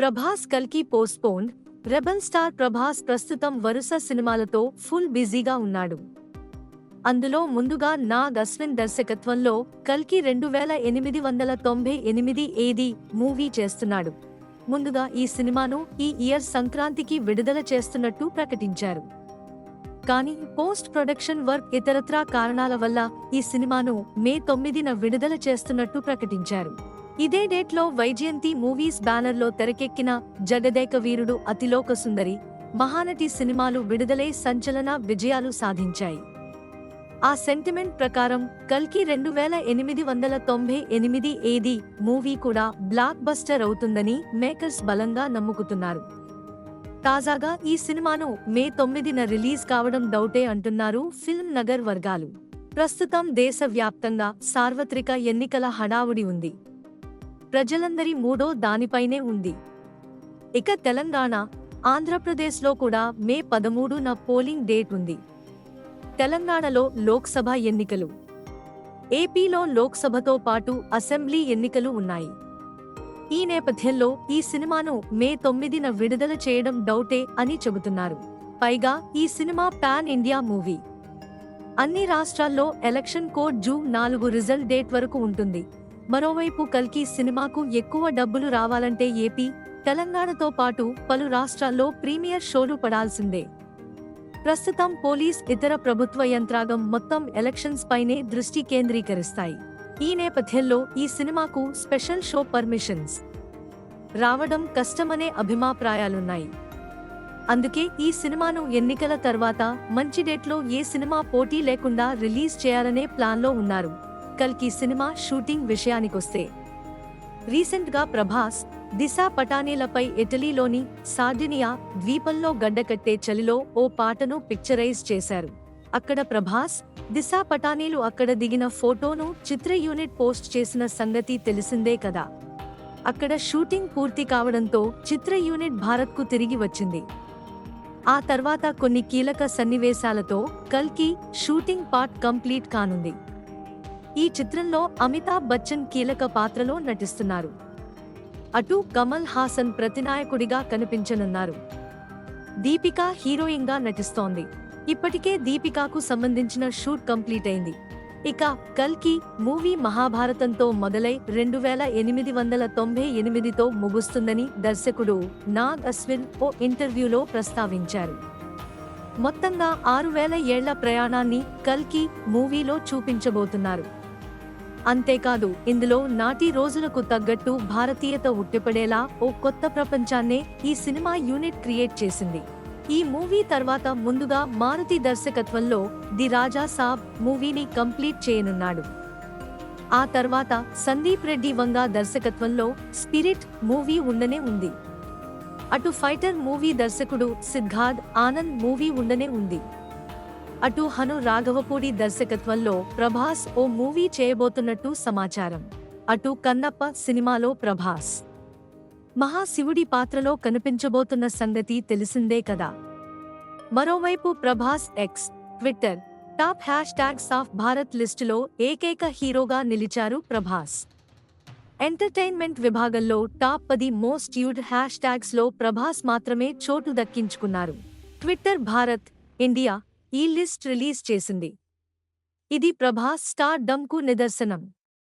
ప్రభాస్ కల్కి postponed rebel star Prabhas ప్రస్తుతం వరుస సినిమాలతో ఫుల్ బిజీగా ఉన్నాడు. అందులో ముందుగా నాగ్ అశ్విన్ దర్శకత్వంలో కల్కి రెండు వేల ఎనిమిది వందల తొంభై ఎనిమిది ఏది మూవీ చేస్తున్నాడు. ముందుగా ఈ సినిమాను ఈ ఇయర్ సంక్రాంతికి విడుదల చేస్తున్నట్టు ప్రకటించారు. కానీ పోస్ట్ ప్రొడక్షన్ వర్క్ ఇతరత్రా కారణాల వల్ల ఈ సినిమాను మే తొమ్మిదిన విడుదల చేస్తున్నట్టు ప్రకటించారు. ఇదే డేట్లో వైజయంతి మూవీస్ బ్యానర్లో తెరకెక్కిన జగదేక వీరుడు అతిలోక సుందరి మహానటి సినిమాలు విడుదలై సంచలన విజయాలు సాధించాయి. ఆ సెంటిమెంట్ ప్రకారం కల్కి రెండు వేల ఎనిమిది వందల తొంభై ఎనిమిది ఏది మూవీ కూడా బ్లాక్ బస్టర్ అవుతుందని మేకర్స్ బలంగా నమ్ముకుతున్నారు. తాజాగా ఈ సినిమాను మే తొమ్మిదిన రిలీజ్ కావడం డౌటే అంటున్నారు ఫిల్మ్ నగర్ వర్గాలు. ప్రస్తుతం దేశవ్యాప్తంగా సార్వత్రిక ఎన్నికల హడావుడి ఉంది. ప్రజలందరి మూడో దానిపైనే ఉంది. ఇక తెలంగాణ ఆంధ్రప్రదేశ్లో కూడా మే పదమూడున పోలింగ్ డేట్ ఉంది. తెలంగాణలో లోక్సభ ఎన్నికలు. ఏపీలో లోక్సభతో పాటు అసెంబ్లీ ఎన్నికలు ఉన్నాయి. ఈ నేపథ్యంలో ఈ సినిమాను మే తొమ్మిదిన విడుదల చేయడం డౌటే అని చెబుతున్నారు. పైగా ఈ సినిమా పాన్ ఇండియా మూవీ. అన్ని రాష్ట్రాల్లో ఎలక్షన్ కోడ్ జూన్ నాలుగు రిజల్ట్ డేట్ వరకు ఉంటుంది. మరోవైపు కల్కి సినిమాకు ఎక్కువ డబ్బులు రావాలంటే ఏపీ తెలంగాణతో పాటు పలు రాష్ట్రాల్లో ప్రీమియర్ షోలు పడాల్సిందే. ప్రస్తుతం పోలీస్ ఇతర ప్రభుత్వ యంత్రాంగం మొత్తం ఎలక్షన్స్ పైనే దృష్టి కేంద్రీకరిస్తాయి. ఈ నేపథ్యంలో ఈ సినిమాకు స్పెషల్ షో పర్మిషన్స్. రావడం కష్టమనే అభిమాప్రాయాలున్నాయి. అందుకే ఈ సినిమాను ఎన్నికల తర్వాత మంచి డేట్లో ఏ సినిమా పోటీ లేకుండా రిలీజ్ చేయాలనే ప్లాన్లో ఉన్నారు. కల్కి సినిమా షూటింగ్ విషయానికొస్తే రీసెంట్గా ప్రభాస్ దిశా పటానీలపై ఇటలీలోని సార్డినియా ద్వీపంలో గడ్డకట్టే చలిలో ఓ పాటను పిక్చరైజ్ చేశారు. అక్కడ ప్రభాస్ దిశా పటానీలు అక్కడ దిగిన ఫోటోను చిత్ర యూనిట్ పోస్ట్ చేసిన సంగతి తెలిసిందే కదా. అక్కడ షూటింగ్ పూర్తి కావడంతో చిత్ర యూనిట్ భారత్కు తిరిగి వచ్చింది. ఆ తర్వాత కొన్ని కీలక సన్నివేశాలతో కల్కి షూటింగ్ పార్ట్ కంప్లీట్ కానుంది. ఈ చిత్రంలో అమితాబ్ బచ్చన్ కీలక పాత్రలో నటిస్తున్నారు. అటు కమల్ హాసన్ ప్రతినాయకుడిగా కనిపించనున్నారు. దీపిక హీరోయిన్గా నటిస్తోంది. ఇప్పటికే దీపికాకు సంబంధించిన షూట్ కంప్లీట్ అయింది. ఇక కల్కి మూవీ మహాభారతంతో మొదలై రెండు వేల ఎనిమిది వందల తొంభై ఎనిమిదితో ముగుస్తుందని దర్శకుడు నాగ్ అశ్విన్ ఓ ఇంటర్వ్యూలో ప్రస్తావించారు. మొత్తంగా ఆరు వేల ఏళ్ళ ప్రయాణాన్ని కల్కి మూవీలో చూపించబోతున్నారు. అంతేకాదు ఇందులో నాటి రోజులకు తగ్గట్టు భారతీయత ఉట్టిపడేలా ఓ కొత్త ప్రపంచాన్నే ఈ సినిమా యూనిట్ క్రియేట్ చేసింది. ఈ మూవీ తర్వాత ముందుగా మారుతి దర్శకత్వంలో ది రాజా సాబ్ మూవీని కంప్లీట్ చేయనున్నాడు. ఆ తర్వాత సందీప్ రెడ్డి వంగా దర్శకత్వంలో స్పిరిట్ మూవీ ఉండనే ఉంది. అటు ఫైటర్ మూవీ దర్శకుడు సిద్ధార్థ్ ఆనంద్ మూవీ ఉండనే ఉంది. అటు హను రాఘవపూడి దర్శకత్వంలో ప్రభాస్ ఓ మూవీ చేయబోతున్నట్టు సమాచారం. అటు కన్నప్ప సినిమాలో ప్రభాస్. మహాశివుడి పాత్రలో కనిపించబోతున్న సంగతి తెలిసిందే కదా. మరోవైపు Prabhas X Twitter top hashtags of Bharat లిస్టులో ఏకైక హీరోగా నిలిచారు ప్రభాస్. ఎంటర్టైన్మెంట్ విభాగంలో టాప్ పది మోస్ట్ యూడ్ హ్యాష్ ట్యాగ్స్లో ప్రభాస్ మాత్రమే చోటు దక్కించుకున్నారు. ట్విట్టర్ భారత్ ఇండియా ఈ లిస్ట్ రిలీజ్ చేసింది. ఇది ప్రభాస్ స్టార్ డమ్కు నిదర్శనం.